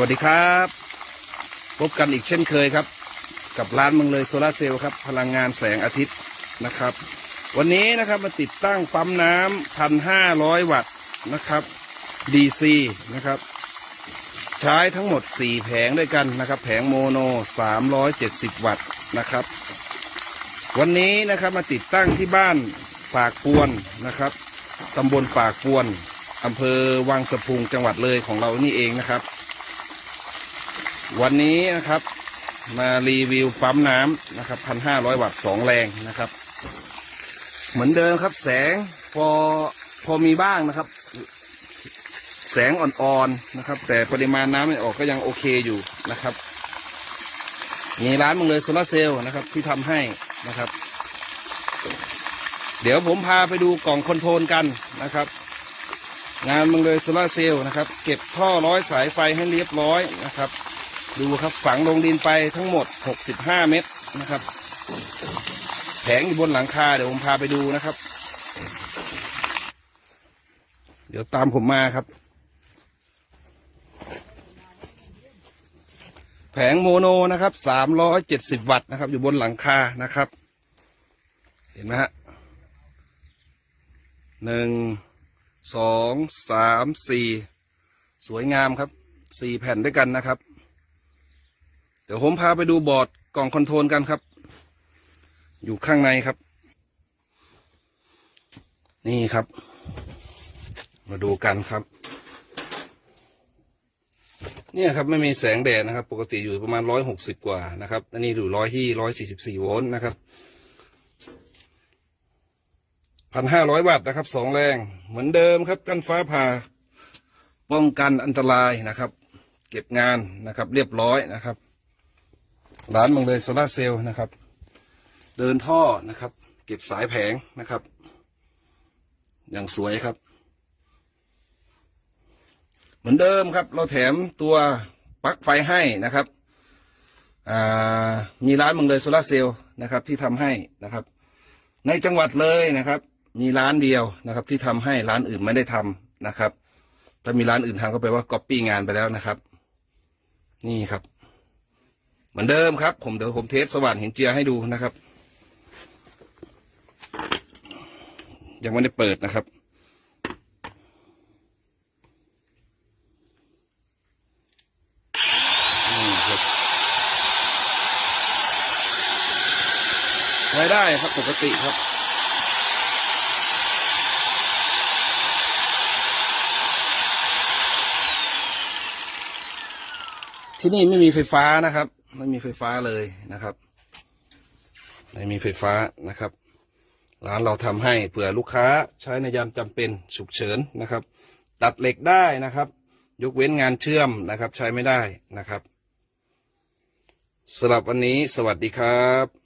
วัสดีครับ พบกันอีกเช่นเคยครับ กับร้านเมืองเลยโซลาเซลล์ครับ พลังงานแสงอาทิตย์นะครับ วันนี้นะครับมาติดตั้งปั๊มน้ำพันห้าร้อยวัตต์นะครับ DC นะครับ ใช้ทั้งหมด 4 แผงด้วยกันนะครับ แผงโมโน 370 วัตต์นะครับ วันนี้นะครับมาติดตั้งที่บ้านปากปวนนะครับตำบลปากปวนอำเภอวังสะพุงจังหวัดเลยของเรานี่เองนะครับ วันนี้นะครับมารีวิวปั๊มน้ำนะครับพันห้าร้อยวัตต์สองแรงนะครับ เหมือนเดิมครับแสงพอพอมีบ้างนะครับ แสงอ่อนๆนะครับ แต่ปริมาณน้ำไม่ออกก็ยังโอเคอยู่นะครับมีร้านมึงเลยโซลาเซลล์นะครับที่ทำให้นะครับ เดี๋ยวผมพาไปดูกล่องคอนโทรลกันนะครับงานมึงเลยโซลาเซลล์นะครับ เก็บท่อร้อยสายไฟให้เรียบร้อยนะครับ ดูครับฝังลงดินไปทั้งหมด 65 เมตรนะครับ แผงอยู่บนหลังคาเดี๋ยวผมพาไปดูนะครับ เดี๋ยวตามผมมาครับ แผงโมโนนะครับ 370 วัตต์นะครับ อยู่บนหลังคานะครับ เห็นไหมฮะหนึ่งสองสามสี่สวยงามครับสี่แผ่นด้วยกันนะครับ เดี๋ยวผมพาไปดูบอร์ดกล่องคอนโทรลกันครับ อยู่ข้างในครับ นี่ครับ มาดูกันครับ เนี่ยครับไม่มีแสงแดดนะครับ ปกติอยู่ประมาณร้อยหกสิบกว่านะครับอันนี้อยู่ร้อยที่ร้อยสี่สิบสี่โวลต์นะครับพันห้าร้อยวัตต์นะครับสองแรง เหมือนเดิมครับ กันฟ้าผ่าป้องกันอันตรายนะครับ เก็บงานนะครับ เรียบร้อยนะครับ ร้านมังเลยโซลาเซลล์นะครับ เดินท่อนะครับ เก็บสายแผงนะครับ อย่างสวยครับ เหมือนเดิมครับ เราแถมตัวปลั๊กไฟให้นะครับมีร้านมืองเลยโซลาเซลล์นะครับ ที่ทำให้นะครับ ในจังหวัดเลยนะครับ มีร้านเดียวนะครับ ที่ทำให้ร้านอื่นไม่ได้ทำนะครับถ้ามีร้านอื่นทำก็แปลว่าก๊อปปี้งานไปแล้วนะครับ นี่ครับ เหมือนเดิมครับ ผมเดี๋ยวผมเทสสว่านเห็นเจียให้ดูนะครับ ยังไม่ได้เปิดนะครับนี่ครับใช้ได้ครับปกติครับที่นี่ไม่มีไฟฟ้านะครับ ไม่มีไฟฟ้าเลยนะครับ ไม่มีไฟฟ้านะครับ ร้านเราทำให้เผื่อลูกค้าใช้ในยามจำเป็นฉุกเฉินนะครับ ตัดเหล็กได้นะครับ ยกเว้นงานเชื่อมนะครับ ใช้ไม่ได้นะครับสำหรับวันนี้สวัสดีครับ